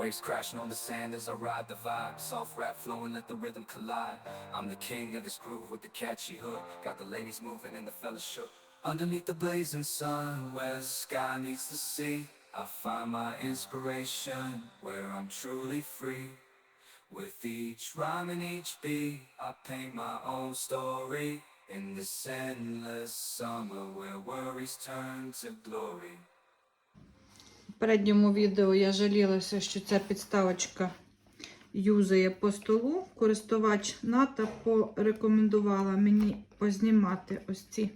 Waves crashing on the sand as I ride the vibe. Soft rap flowing, let the rhythm collide. I'm the king of this groove with the catchy hook. Got the ladies moving and the fellas shook Underneath the blazing sun where the sky meets the sea I find my inspiration where I'm truly free. With each rhyme and each beat I paint my own story. In this endless summer where worries turn to glory передньому відео я жалілася, що ця підставочка юзає по столу. Користувач НАТО порекомендувала мені познімати ось ці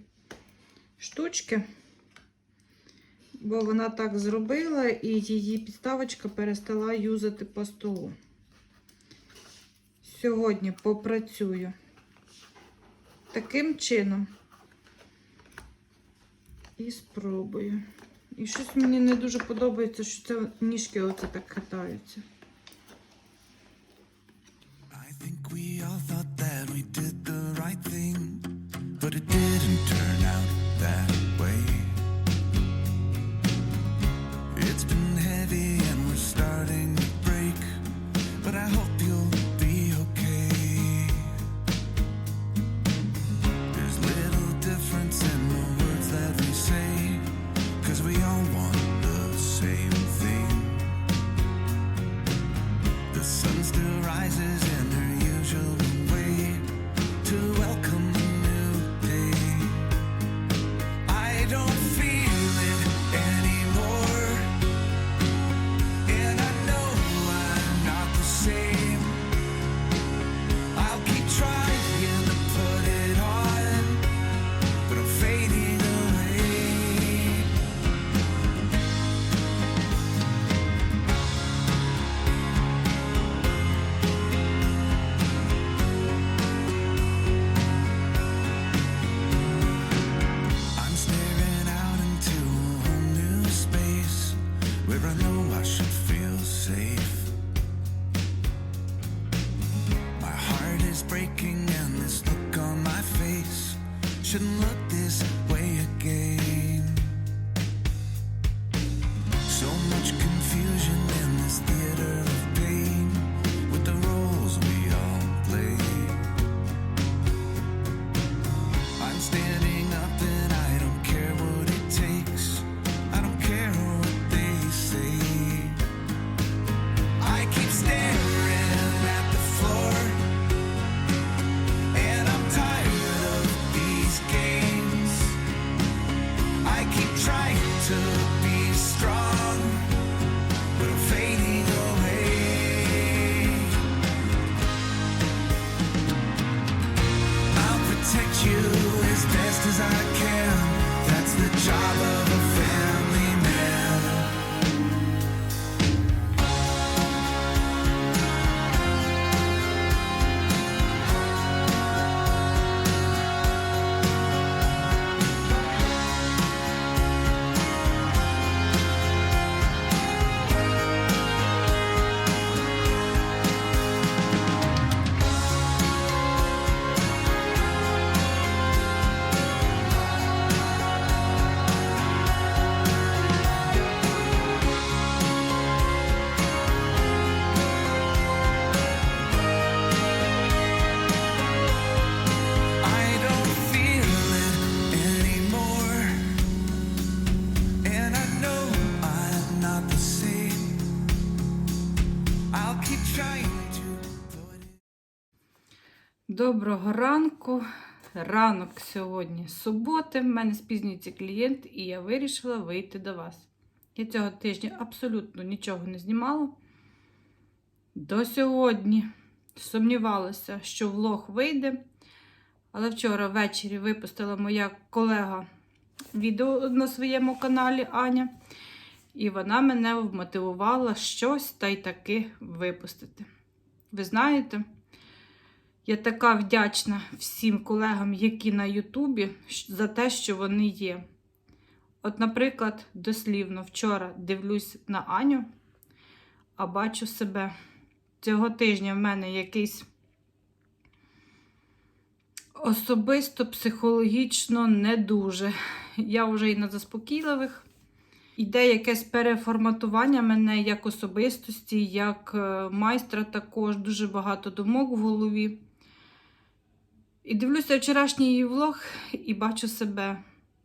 штучки, бо вона так зробила і її підставочка перестала юзати по столу. Сьогодні попрацюю таким чином і спробую. І щось мені не дуже подобається, що це ніжки оце так катаються. I think we all thought that we did the right thing, but it didn't turn sun still rises in her usual shouldn't look this way again. Доброго ранку. Ранок сьогодні суботи. В мене спізнюється клієнт, і я вирішила вийти до вас. Я цього тижня абсолютно нічого не знімала. До сьогодні сумнівалася, що влог вийде. Але вчора ввечері випустила моя колега відео на своєму каналі Аня. І вона мене вмотивувала щось та й таки випустити. Ви знаєте, я така вдячна всім колегам, які на Ютубі, за те, що вони є. От, наприклад, дослівно вчора дивлюсь на Аню, а бачу себе. Цього тижня в мене якийсь особисто психологічно не дуже. Я вже і на заспокійливих. Іде якесь переформатування мене як особистості, як е, майстра також, дуже багато думок в голові. І дивлюся вчорашній її влог і бачу себе.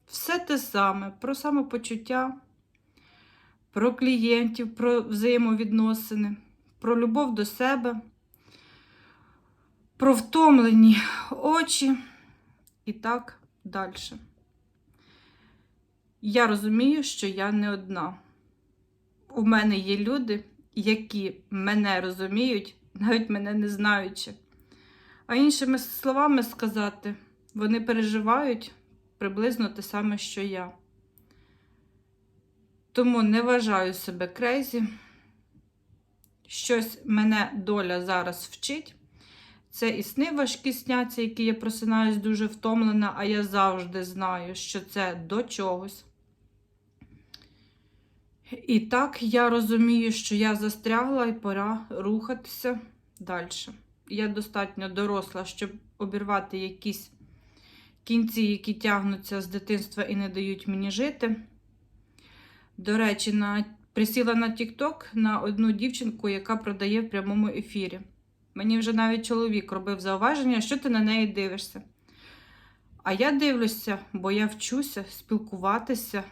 Все те саме про самопочуття, про клієнтів, про взаємовідносини, про любов до себе, про втомлені очі і так далі. Я розумію, що я не одна. У мене є люди, які мене розуміють, навіть мене не знаючи. А іншими словами сказати, вони переживають приблизно те саме, що я. Тому не вважаю себе крейзі. Щось мене доля зараз вчить. Це і сни важкі сняться, які я просинаюсь дуже втомлена, а я завжди знаю, що це до чогось. І так я розумію, що я застрягла і пора рухатися далі. Я достатньо доросла, щоб обірвати якісь кінці, які тягнуться з дитинства і не дають мені жити. До речі, на... присіла на TikTok на одну дівчинку, яка продає в прямому ефірі. Мені вже навіть чоловік робив зауваження, що ти на неї дивишся. А я дивлюся, бо я вчуся спілкуватися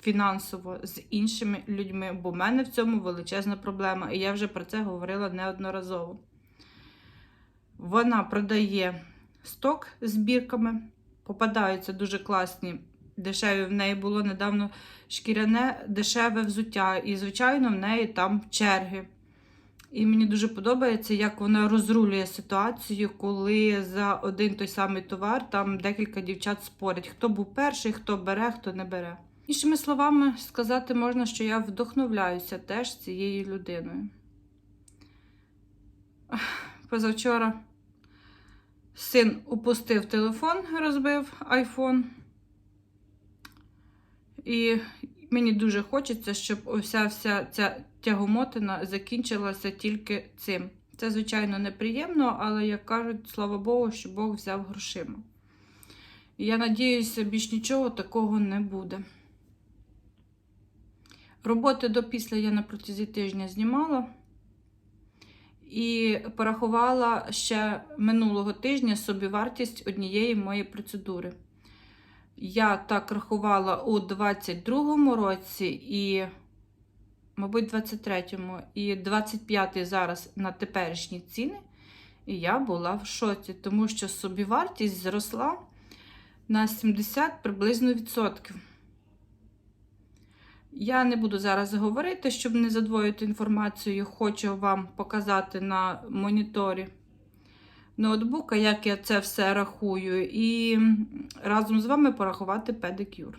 фінансово з іншими людьми, бо в мене в цьому величезна проблема, і я вже про це говорила неодноразово. Вона продає сток з бірками, попадаються дуже класні, дешеві. В неї було недавно шкіряне дешеве взуття, і, звичайно, в неї там черги. І мені дуже подобається, як вона розрулює ситуацію, коли за один той самий товар там декілька дівчат спорять, хто був перший, хто бере, хто не бере. Іншими словами, сказати можна, що я вдохновляюся теж цією людиною. Позавчора син упустив телефон, розбив айфон. І мені дуже хочеться, щоб уся вся ця тягомотина закінчилася тільки цим. Це, звичайно, неприємно, але, як кажуть, слава Богу, що Бог взяв грошима. Я надіюся, більш нічого такого не буде. Роботи до після я на протязі тижня знімала і порахувала ще минулого тижня собівартість однієї моєї процедури. Я так рахувала у 22-му році і, мабуть, 23-му, і 25-й зараз на теперішні ціни. І я була в шоці, тому що собівартість зросла на 70 приблизно відсотків. Я не буду зараз говорити, щоб не задвоїти інформацію, хочу вам показати на моніторі ноутбука, як я це все рахую, і разом з вами порахувати педикюр.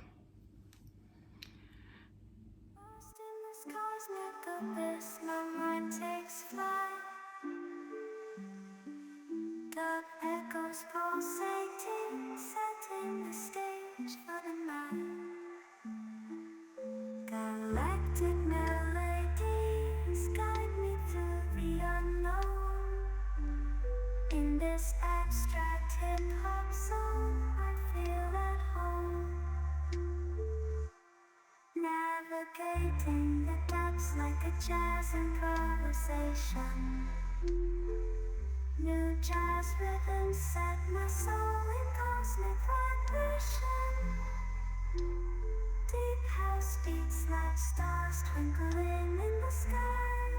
Dark echoes pulsating, setting the stage for the night. Galactic melodies guide me the unknown. In this abstract hip hop song, I feel at home. Navigating the depths like a jazz improvisation. New jazz rhythms set my soul in cosmic vibration. House beats like stars twinkling in the sky.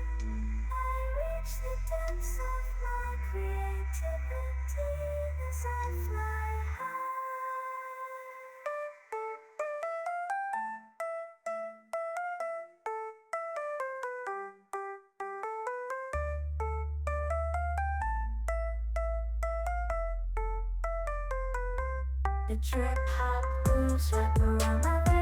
I reach the depths of my creativity fly high. The trip hop grooves wrap around my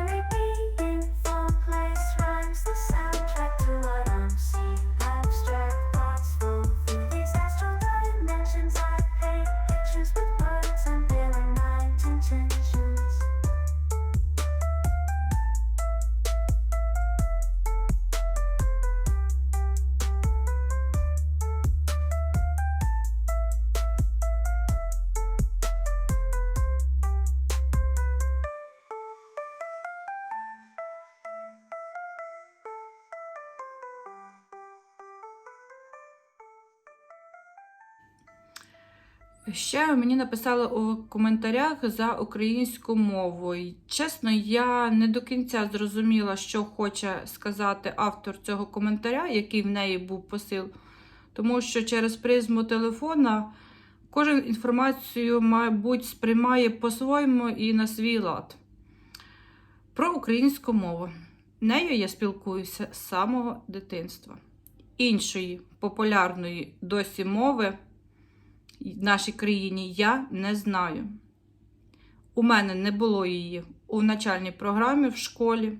Ще мені написали у коментарях за українську мову. І, чесно, я не до кінця зрозуміла, що хоче сказати автор цього коментаря, який в неї був посил. Тому що через призму телефона кожен інформацію, мабуть, сприймає по-своєму і на свій лад. Про українську мову. Нею я спілкуюся з самого дитинства. Іншої популярної досі мови нашій країні я не знаю. У мене не було її у навчальній програмі в школі.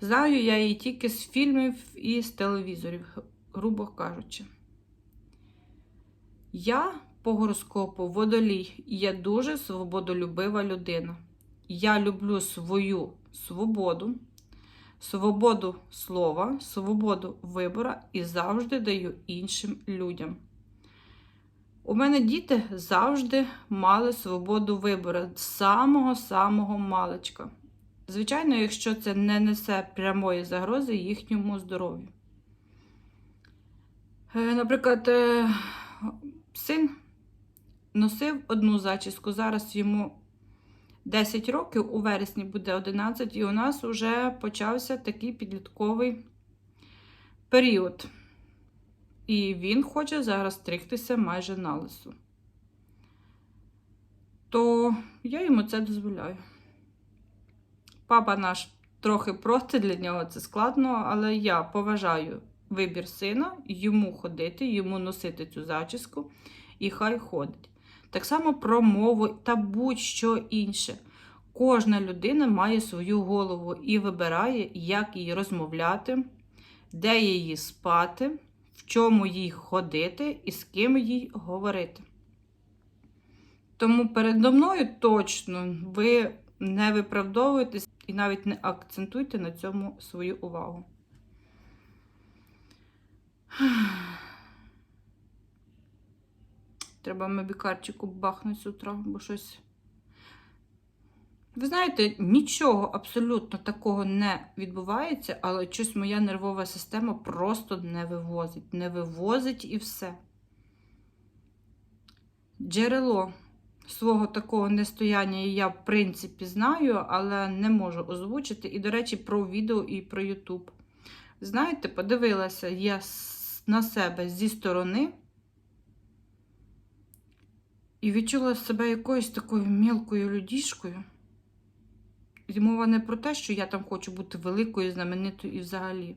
Знаю я її тільки з фільмів і з телевізорів, грубо кажучи. Я по гороскопу водолій, я дуже свободолюбива людина. Я люблю свою свободу, свободу слова, свободу вибора і завжди даю іншим людям. У мене діти завжди мали свободу вибору з самого-самого маличка. Звичайно, якщо це не несе прямої загрози їхньому здоров'ю. Е, Наприклад, е, син носив одну зачіску, зараз йому 10 років, у вересні буде 11, і у нас вже почався такий підлітковий період. І він хоче зараз стригтися майже на лису. То я йому це дозволяю. Папа наш трохи проти для нього це складно, але я поважаю вибір сина, йому ходити, йому носити цю зачіску, і хай ходить. Так само про мову та будь-що інше. Кожна людина має свою голову і вибирає, як їй розмовляти, де її спати чому їй ходити і з ким їй говорити. Тому передо мною точно ви не виправдовуєтесь і навіть не акцентуйте на цьому свою увагу. Треба мебікарчику бахнути з утра, бо щось. Ви знаєте, нічого абсолютно такого не відбувається, але щось моя нервова система просто не вивозить. Не вивозить і все. Джерело свого такого нестояння я, в принципі, знаю, але не можу озвучити. І, до речі, про відео і про Ютуб. Знаєте, подивилася я на себе зі сторони. І відчула себе якоюсь такою мілкою людішкою. І мова не про те, що я там хочу бути великою, знаменитою і взагалі.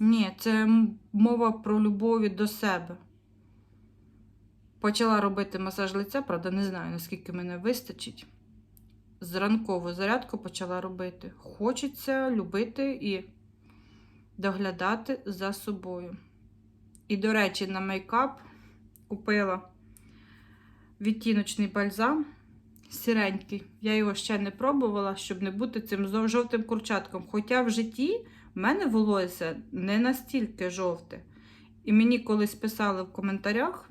Ні, це мова про любові до себе. Почала робити масаж лиця, правда, не знаю, наскільки мене вистачить. Зранкову зарядку почала робити. Хочеться любити і доглядати за собою. І, до речі, на мейкап купила відтіночний бальзам сіренький. Я його ще не пробувала, щоб не бути цим жовтим курчатком. Хоча в житті в мене волосся не настільки жовте. І мені колись писали в коментарях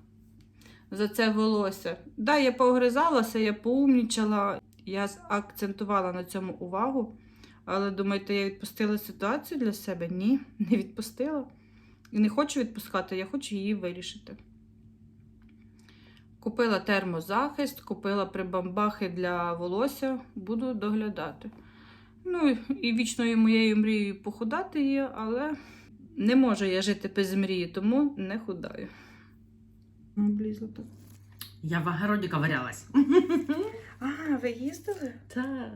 за це волосся. Да, я погризалася, я поумнічала, я акцентувала на цьому увагу. Але думаєте, я відпустила ситуацію для себе? Ні, не відпустила. І не хочу відпускати, я хочу її вирішити. Купила термозахист, купила прибамбахи для волосся, буду доглядати. Ну і вічною моєю мрією похудати є, але не можу я жити без мрії, тому не худаю. Облізла так. Я в огороді ковырялась. А, ви їздили? Так.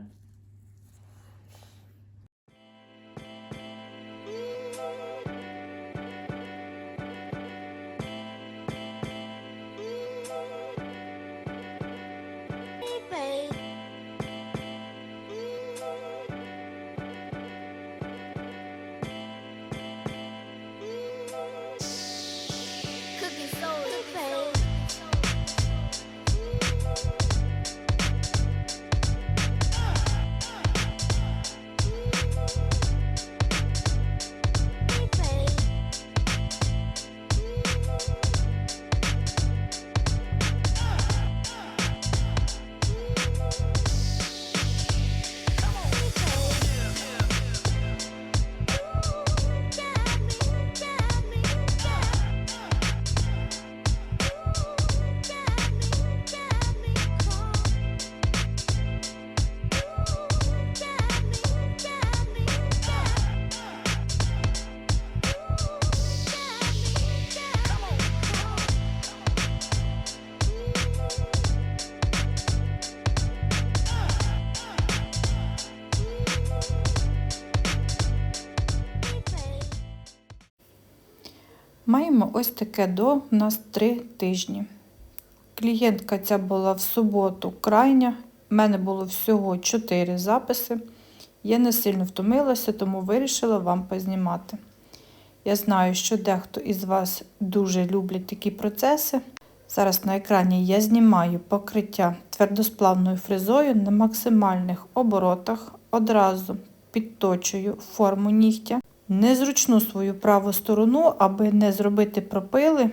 Ось таке до у нас три тижні. Клієнтка ця була в суботу крайня. У мене було всього 4 записи. Я не сильно втомилася, тому вирішила вам познімати. Я знаю, що дехто із вас дуже люблять такі процеси. Зараз на екрані я знімаю покриття твердосплавною фрезою на максимальних оборотах. Одразу підточую форму нігтя. Незручну свою праву сторону, аби не зробити пропили,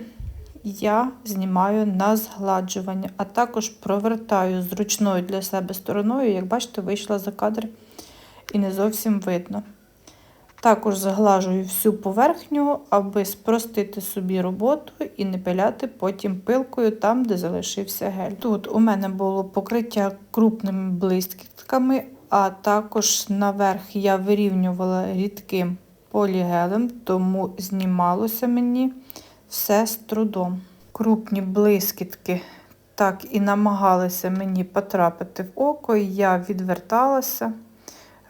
я знімаю на згладжування, а також провертаю зручною для себе стороною, як бачите, вийшла за кадр і не зовсім видно. Також заглажую всю поверхню, аби спростити собі роботу і не пиляти потім пилкою там, де залишився гель. Тут у мене було покриття крупними блискітками, а також наверх я вирівнювала рідким полігелем, тому знімалося мені все з трудом. Крупні блискітки так і намагалися мені потрапити в око, і я відверталася.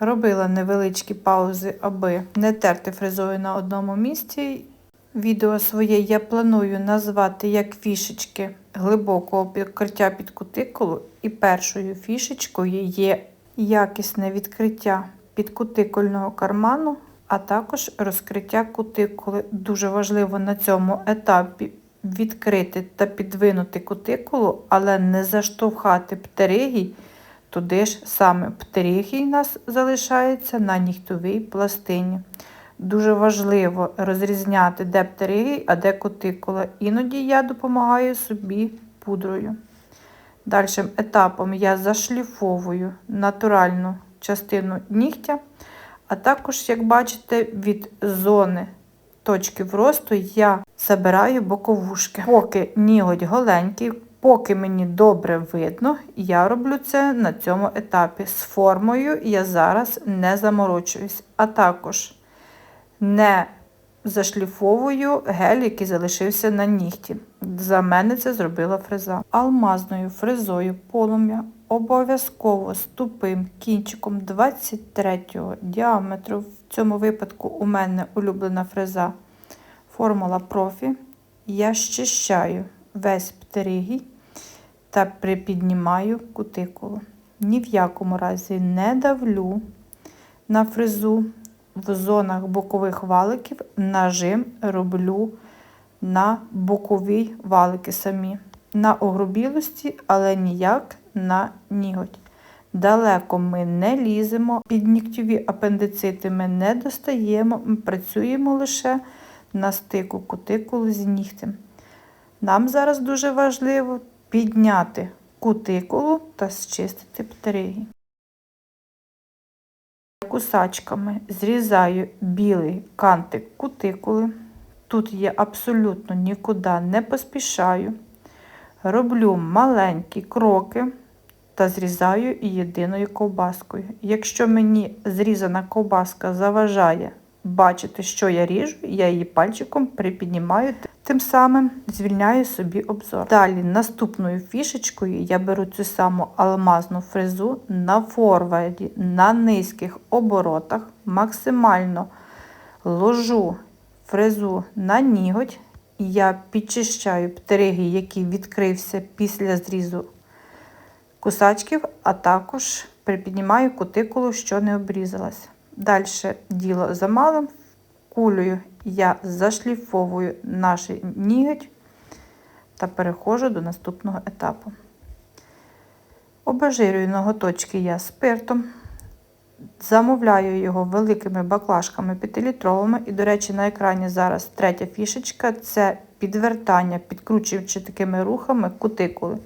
Робила невеличкі паузи, аби не терти фрезою на одному місці. Відео своє я планую назвати як фішечки глибокого покриття під кутикулу. І першою фішечкою є якісне відкриття підкутикульного карману, а також розкриття кутикули. Дуже важливо на цьому етапі відкрити та підвинути кутикулу, але не заштовхати птеригій. Туди ж саме птеригій у нас залишається на нігтовій пластині. Дуже важливо розрізняти, де птеригій, а де кутикула. Іноді я допомагаю собі пудрою. Дальшим етапом я зашліфовую натуральну частину нігтя, а також, як бачите, від зони точки вросту я забираю боковушки. Поки ніготь голенький, поки мені добре видно, я роблю це на цьому етапі. З формою я зараз не заморочуюсь, а також не зашліфовую гель, який залишився на нігті. За мене це зробила фреза. Алмазною фрезою полум'я обов'язково з тупим кінчиком 23 діаметру. В цьому випадку у мене улюблена фреза формула профі. Я щищаю весь птеригій та припіднімаю кутикулу. Ні в якому разі не давлю на фрезу. В зонах бокових валиків нажим роблю на бокові валики самі. На огрубілості, але ніяк на ніготь. Далеко ми не ліземо, під нігтєві апендицити ми не достаємо, ми працюємо лише на стику кутикули з нігтем. Нам зараз дуже важливо підняти кутикулу та зчистити птеригі. Кусачками зрізаю білий кантик кутикули. Тут я абсолютно нікуди не поспішаю. Роблю маленькі кроки та зрізаю єдиною ковбаскою. Якщо мені зрізана ковбаска заважає бачити, що я ріжу, я її пальчиком припіднімаю, тим самим звільняю собі обзор. Далі наступною фішечкою я беру цю саму алмазну фрезу на форварді, на низьких оборотах, максимально ложу фрезу на ніготь, я підчищаю птериги, який відкрився після зрізу кусачків, а також припіднімаю кутикулу, що не обрізалась. Далі діло за малим. Кулею я зашліфовую наш ніготь та переходжу до наступного етапу. Обезжирюю ноготочки я спиртом. Замовляю його великими баклажками 5-літровими. І, до речі, на екрані зараз третя фішечка це підвертання, підкручуючи такими рухами кутикули.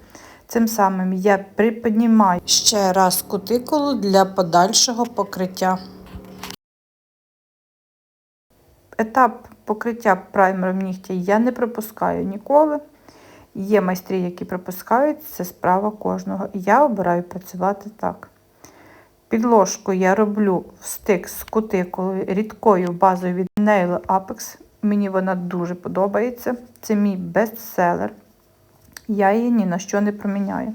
Цим самим я приподнімаю ще раз кутикулу для подальшого покриття. Етап покриття праймером нігтя я не пропускаю ніколи. Є майстри, які пропускають, це справа кожного. Я обираю працювати так. Підложку я роблю в стик з кутикулою рідкою базою від Nail Apex. Мені вона дуже подобається. Це мій бестселер. Я її ні на що не проміняю.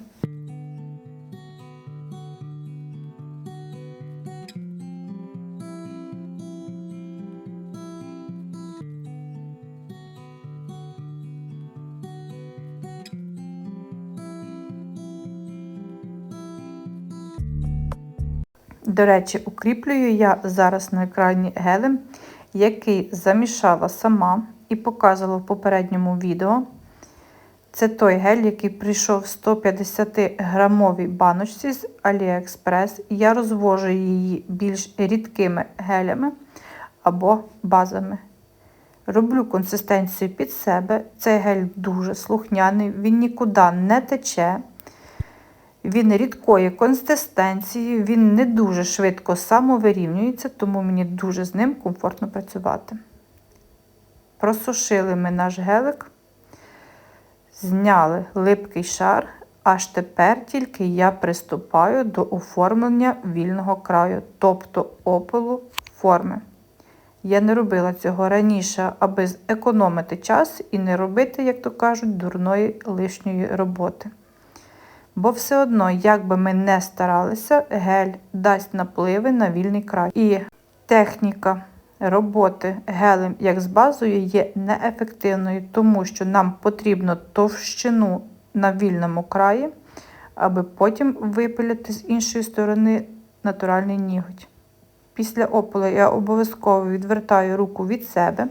До речі, укріплюю я зараз на екрані гелем, який замішала сама і показувала в попередньому відео. Це той гель, який прийшов в 150 грамовій баночці з AliExpress. Я розвожу її більш рідкими гелями або базами. Роблю консистенцію під себе. Цей гель дуже слухняний, він нікуди не тече. Він рідкої консистенції, він не дуже швидко самовирівнюється, тому мені дуже з ним комфортно працювати. Просушили ми наш гелик, зняли липкий шар, аж тепер тільки я приступаю до оформлення вільного краю, тобто опилу форми. Я не робила цього раніше, аби зекономити час і не робити, як то кажуть, дурної лишньої роботи. Бо все одно, як би ми не старалися, гель дасть напливи на вільний край. І техніка роботи гелем як з базою є неефективною, тому що нам потрібно товщину на вільному краї, аби потім випиляти з іншої сторони натуральний ніготь. Після опалу я обов'язково відвертаю руку від себе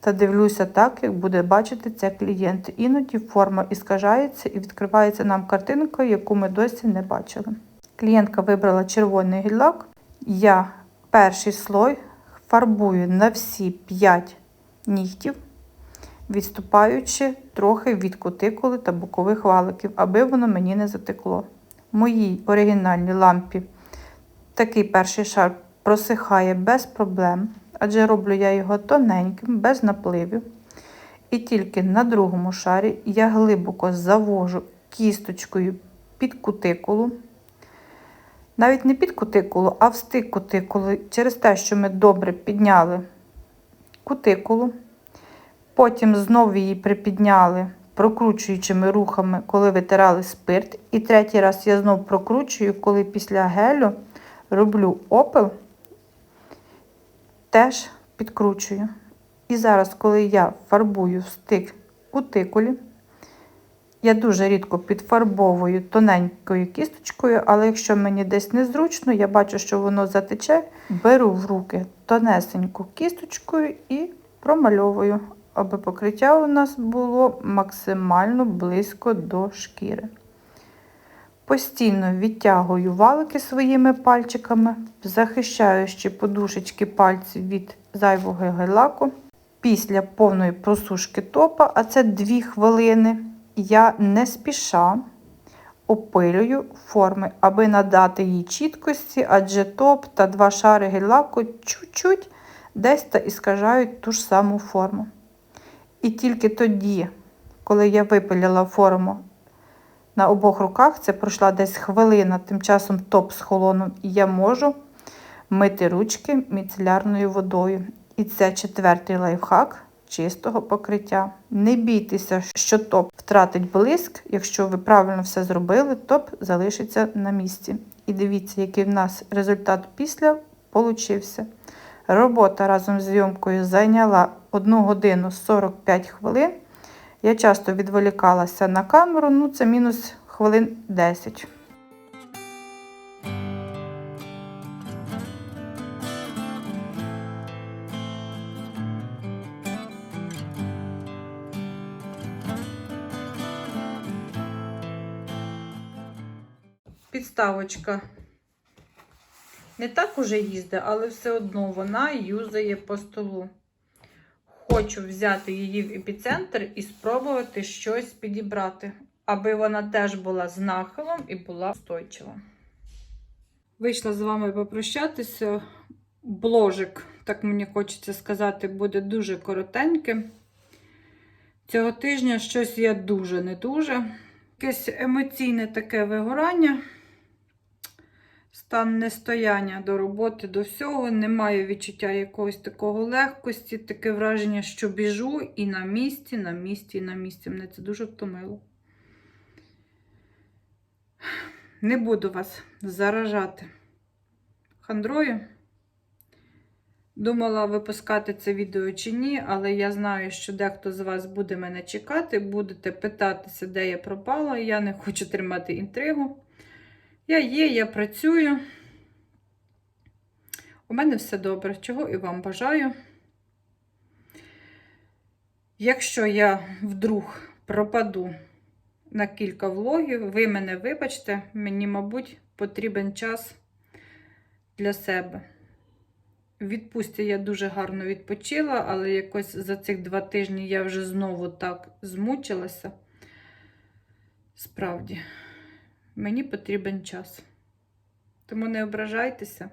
та дивлюся так, як буде бачити це клієнт. Іноді форма іскажається і відкривається нам картинка, яку ми досі не бачили. Клієнтка вибрала червоний гіллак. Я перший слой фарбую на всі 5 нігтів, відступаючи трохи від кутикули та бокових валиків, аби воно мені не затекло. В моїй оригінальній лампі такий перший шар просихає без проблем адже роблю я його тоненьким, без напливів. І тільки на другому шарі я глибоко завожу кісточкою під кутикулу. Навіть не під кутикулу, а в стик кутикули, через те, що ми добре підняли кутикулу. Потім знову її припідняли прокручуючими рухами, коли витирали спирт. І третій раз я знову прокручую, коли після гелю роблю опил теж підкручую. І зараз, коли я фарбую стик кутикулі, я дуже рідко підфарбовую тоненькою кісточкою, але якщо мені десь незручно, я бачу, що воно затече, беру в руки тонесеньку кісточкою і промальовую, аби покриття у нас було максимально близько до шкіри. Постійно відтягую валики своїми пальчиками, захищаючи подушечки пальців від зайвого гель-лаку. Після повної просушки топа, а це 2 хвилини, я не спіша опилюю форми, аби надати їй чіткості, адже топ та два шари гель-лаку чуть-чуть десь та іскажають ту ж саму форму. І тільки тоді, коли я випиляла форму на обох руках. Це пройшла десь хвилина, тим часом топ з холоном, і я можу мити ручки міцелярною водою. І це четвертий лайфхак чистого покриття. Не бійтеся, що топ втратить блиск. Якщо ви правильно все зробили, топ залишиться на місці. І дивіться, який в нас результат після получився. Робота разом з зйомкою зайняла 1 годину 45 хвилин. Я часто відволікалася на камеру, ну це мінус хвилин 10. Підставочка не так уже їздить, але все одно вона юзає по столу. Хочу взяти її в епіцентр і спробувати щось підібрати, аби вона теж була з нахилом і була устойчива. Вийшла з вами попрощатися. Бложик, так мені хочеться сказати, буде дуже коротеньким. Цього тижня щось я дуже не дуже. Якесь емоційне таке вигорання стан нестояння до роботи, до всього. Немає відчуття якогось такого легкості, таке враження, що біжу і на місці, на місці, і на місці. Мене це дуже втомило. Не буду вас заражати хандрою. Думала випускати це відео чи ні, але я знаю, що дехто з вас буде мене чекати, будете питатися, де я пропала. Я не хочу тримати інтригу. Я є, я працюю. У мене все добре, чого і вам бажаю. Якщо я вдруг пропаду на кілька влогів, ви мене вибачте, мені, мабуть, потрібен час для себе. В відпустці я дуже гарно відпочила, але якось за цих два тижні я вже знову так змучилася. Справді мені потрібен час. Тому не ображайтеся.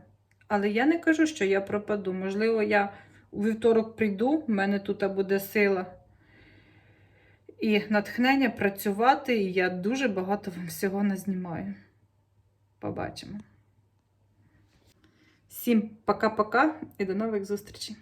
Але я не кажу, що я пропаду. Можливо, я у вівторок прийду, в мене тут буде сила і натхнення працювати, і я дуже багато вам всього назнімаю. Побачимо. Всім пока-пока і до нових зустрічей!